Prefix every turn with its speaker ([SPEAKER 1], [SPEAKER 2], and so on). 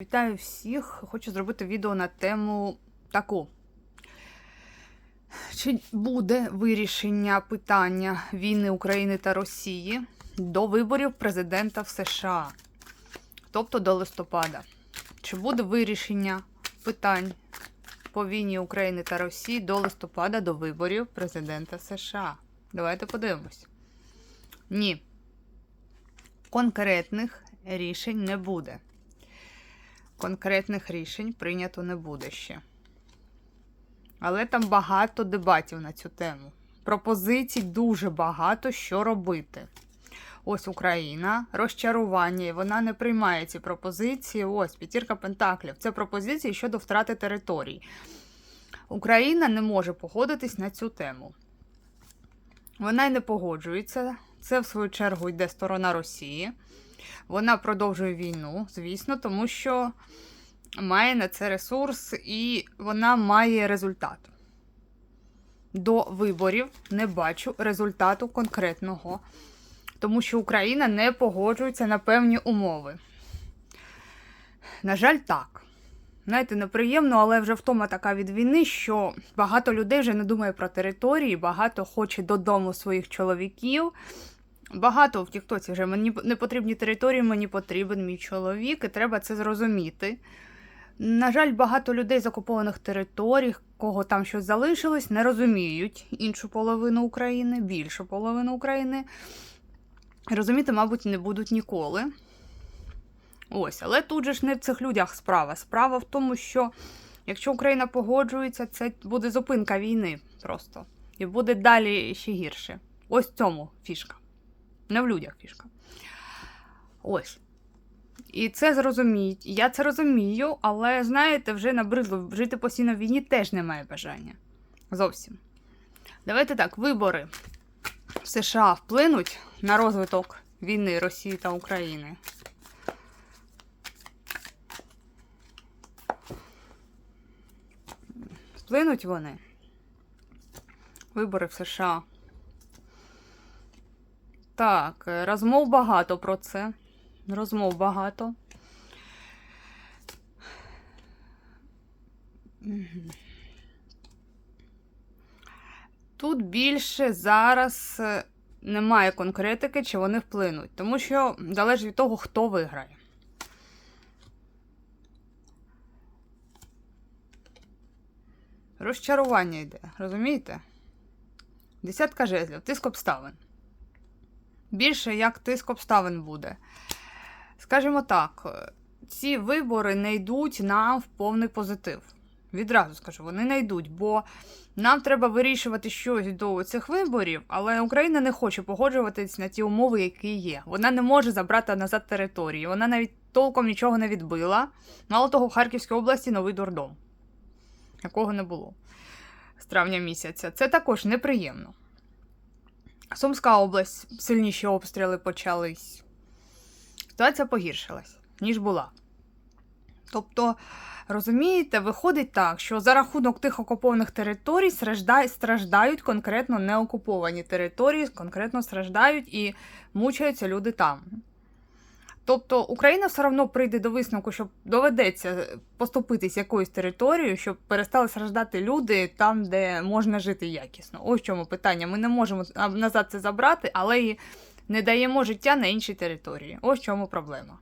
[SPEAKER 1] Вітаю всіх! Хочу зробити відео на тему таку. Чи буде вирішення питання війни України та Росії до виборів президента в США, тобто до листопада? Чи буде вирішення питань по війні України та Росії до листопада до виборів президента США? Давайте подивимось. Ні. Конкретних рішень не буде конкретних рішень прийнято не буде ще. Але там багато дебатів на цю тему. Пропозицій дуже багато що робити. Ось Україна, розчарування, і вона не приймає ці пропозиції. Ось п'ятірка Пентаклів. Це пропозиції щодо втрати територій. Україна не може погодитись на цю тему. Вона й не погоджується. Це, в свою чергу, йде сторона Росії. Вона продовжує війну, звісно, тому що має на це ресурс і вона має результат. До виборів не бачу результату конкретного, тому що Україна не погоджується на певні умови. На жаль, так. Знаєте, неприємно, але вже втома така від війни, що багато людей вже не думає про території, багато хоче додому своїх чоловіків. Багато в Тіктоці вже мені не потрібні території, мені потрібен мій чоловік, і треба це зрозуміти. На жаль, багато людей з окупованих територій, кого там щось залишилось, не розуміють іншу половину України, більшу половину України. Розуміти, мабуть, не будуть ніколи. Ось, але тут же ж не в цих людях справа. Справа в тому, що якщо Україна погоджується, це буде зупинка війни просто. І буде далі ще гірше. Ось цьому фішка. Не в людях фішка. Ось. І це зрозуміють. Я це розумію, але, знаєте, вже набридло жити постійно в війні теж немає бажання. Зовсім. Давайте так, вибори в США вплинуть на розвиток війни Росії та України. Вплинуть вони. Вибори в США. Так, е, розмов багато про це. Розмов багато. Тут більше зараз е, немає конкретики, чи вони вплинуть, тому що залежить від того, хто виграє. Розчарування йде, розумієте? Десятка жезлів, тиск обставин більше як тиск обставин буде. Скажімо так, ці вибори не йдуть нам в повний позитив. Відразу скажу, вони не йдуть, бо нам треба вирішувати щось до цих виборів, але Україна не хоче погоджуватись на ті умови, які є. Вона не може забрати назад території. Вона навіть толком нічого не відбила. Мало того, в Харківській області новий дурдом, якого не було з травня місяця. Це також неприємно. Сумська область, сильніші обстріли почались. Ситуація погіршилась, ніж була. Тобто, розумієте, виходить так, що за рахунок тих окупованих територій страждають, конкретно неокуповані території, конкретно страждають і мучаються люди там. Тобто Україна все одно прийде до висновку, що доведеться поступитись якоюсь територією, щоб перестали страждати люди там, де можна жити якісно. Ось в чому питання. Ми не можемо назад це забрати, але і не даємо життя на іншій території. Ось в чому проблема.